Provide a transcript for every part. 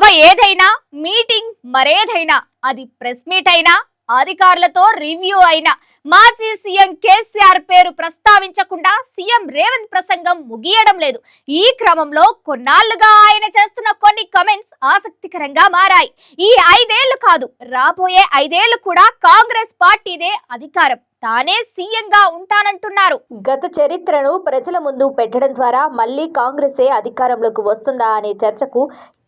సభ ఏదైనా మీటింగ్ మరేదైనా అది ప్రెస్ మీట్ అయినా అధికారులతో రివ్యూ అయినా మాజీ సీఎం కేసీఆర్ పేరు ప్రస్తావించకుండా సీఎం రేవంత్ ప్రసంగం ముగియడం లేదు. ఈ క్రమంలో కొన్నాళ్ళుగా ఆయన చేస్తున్న కొన్ని కమెంట్స్ ఆసక్తికరంగా మారాయి. ఈ ఐదేళ్ళు కాదు రాబోయే ఐదేళ్ళు కూడా కాంగ్రెస్ పార్టీదే అధికారం. తానే సీఎంగా ఉంటానంటున్నారు. గత చరిత్రను ప్రజల ముందు పెట్టడం ద్వారా మళ్ళీ కాంగ్రెసే అధికారంలోకి వస్తుందా అనే చర్చకు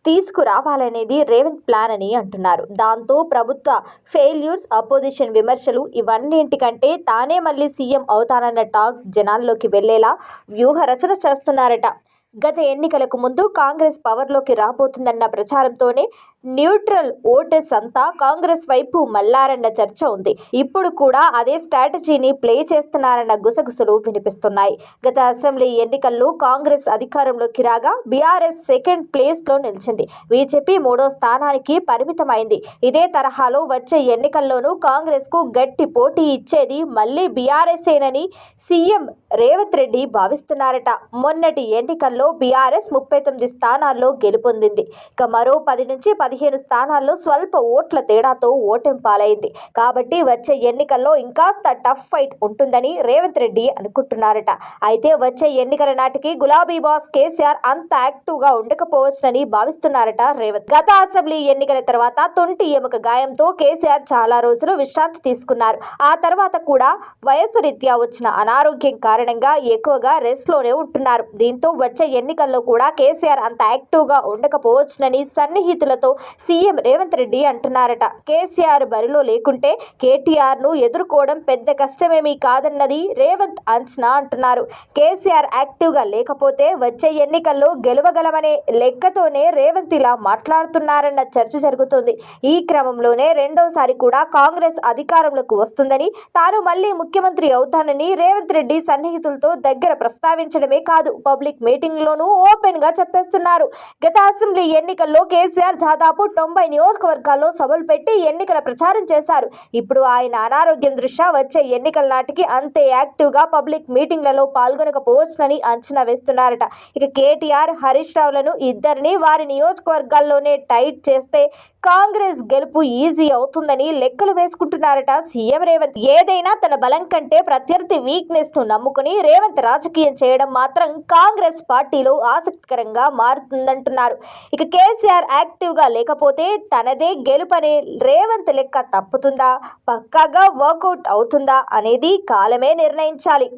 తీసుకురావాలనేది రేవంత్ ప్లాన్ అని అంటున్నారు. దాంతో ప్రభుత్వ ఫెయిల్యూర్స్ అపోజిషన్ విమర్శలు ఇవన్నింటికంటే తానే మళ్ళీ సీఎం అవుతానన్న టాక్ జనాల్లోకి వెళ్ళేలా వ్యూహ రచన చేస్తున్నారట. గత ఎన్నికలకు ముందు కాంగ్రెస్ పవర్లోకి రాబోతుందన్న ప్రచారంతోనే న్యూట్రల్ ఓటర్స్ అంతా కాంగ్రెస్ వైపు మల్లారన్న చర్చ ఉంది. ఇప్పుడు కూడా అదే స్ట్రాటజీని ప్లే చేస్తున్నారన్న గుసగుసలు వినిపిస్తున్నాయి. గత అసెంబ్లీ ఎన్నికల్లో కాంగ్రెస్ అధికారంలోకి రాగా బీఆర్ఎస్ సెకండ్ ప్లేస్లో నిలిచింది. బీజేపీ మూడో స్థానానికి పరిమితమైంది. ఇదే తరహాలో వచ్చే ఎన్నికల్లోనూ కాంగ్రెస్కు గట్టి పోటీ ఇచ్చేది మళ్ళీ బీఆర్ఎస్ఏనని సీఎం రేవంత్ రెడ్డి భావిస్తున్నారట. మొన్నటి ఎన్నికల్లో బీఆర్ఎస్ ముప్పై తొమ్మిది స్థానాల్లో గెలుపొందింది. ఇక మరో పది నుంచి పదిహేను స్థానాల్లో స్వల్ప ఓట్ల తేడాతో ఓటమి పాలైంది కాబట్టి వచ్చే ఎన్నికల్లో ఇంకాస్త టఫ్ ఫైట్ ఉంటుందని రేవంత్ రెడ్డి అనుకుంటున్నారట. అయితే వచ్చే ఎన్నికల నాటికి గులాబీ బాస్ కేసీఆర్ అంత యాక్టివ్గా ఉండకపోవచ్చునని భావిస్తున్నారట రేవంత్. గత అసెంబ్లీ ఎన్నికల తర్వాత తొంటి ఎముక గాయంతో కేసీఆర్ చాలా రోజులు విశ్రాంతి తీసుకున్నారు. ఆ తర్వాత కూడా వయసు రీత్యా వచ్చిన అనారోగ్యం కారణంగా ఎక్కువగా రెస్ట్లోనే ఉంటున్నారు. దీంతో వచ్చే ఎన్నికల్లో కూడా కేసీఆర్ అంత యాక్టివ్గా ఉండకపోవచ్చునని సన్నిహితులతో సీఎం రేవంత్ రెడ్డి అంటున్నారట. కేసీఆర్ బరిలో లేకుంటే కేటీఆర్ను ఎదుర్కోవడం పెద్ద కష్టమేమీ కాదన్నది రేవంత్ అంచనా అంటున్నారు. కేసీఆర్ యాక్టివ్గా లేకపోతే వచ్చే ఎన్నికల్లో గెలవగలమనే లెక్కతోనే రేవంత్ ఇలా మాట్లాడుతున్నారన్న చర్చ జరుగుతుంది. ఈ క్రమంలోనే రెండోసారి కూడా కాంగ్రెస్ అధికారంలోకి వస్తుందని తాను మళ్ళీ ముఖ్యమంత్రి అవుతానని రేవంత్ రెడ్డి సన్నిహితులతో దగ్గర ప్రస్తావించడమే కాదు పబ్లిక్ మీటింగ్ లోనూ ఓపెన్గా చెప్పేస్తున్నారు. గత అసెంబ్లీ ఎన్నికల్లో కేసీఆర్ దాదాపు తొంభై నియోజకవర్గాల్లో సభలు పెట్టి ఎన్నికల ప్రచారం చేశారు. ఇప్పుడు ఆయన అనారోగ్యం దృష్ట్యా వచ్చే ఎన్నికల నాటికి అంతే యాక్టివ్గా పబ్లిక్ మీటింగ్లలో పాల్గొనకపోవచ్చునని అంచనా వేస్తున్నారట. ఇక కేటీఆర్ హరీష్ రావులను ఇద్దరిని వారి నియోజకవర్గాల్లోనే టైట్ చేస్తే కాంగ్రెస్ గెలుపు ఈజీ అవుతుందని లెక్కలు వేసుకుంటున్నారట సీఎం రేవంత్. ఏదైనా తన బలం కంటే ప్రత్యర్థి వీక్నెస్ను నమ్ముకుని రేవంత్ రాజకీయం చేయడం మాత్రం కాంగ్రెస్ పార్టీలో ఆసక్తికరంగా మారుతుందంటున్నారు. ఇక కేసీఆర్ యాక్టివ్గా లేకపోతే తనదే గెలుపనే రేవంత్ లెక్క తప్పుతుందా? పక్కాగా వర్కౌట్ అవుతుందా అనేది కాలమే నిర్ణయించాలి.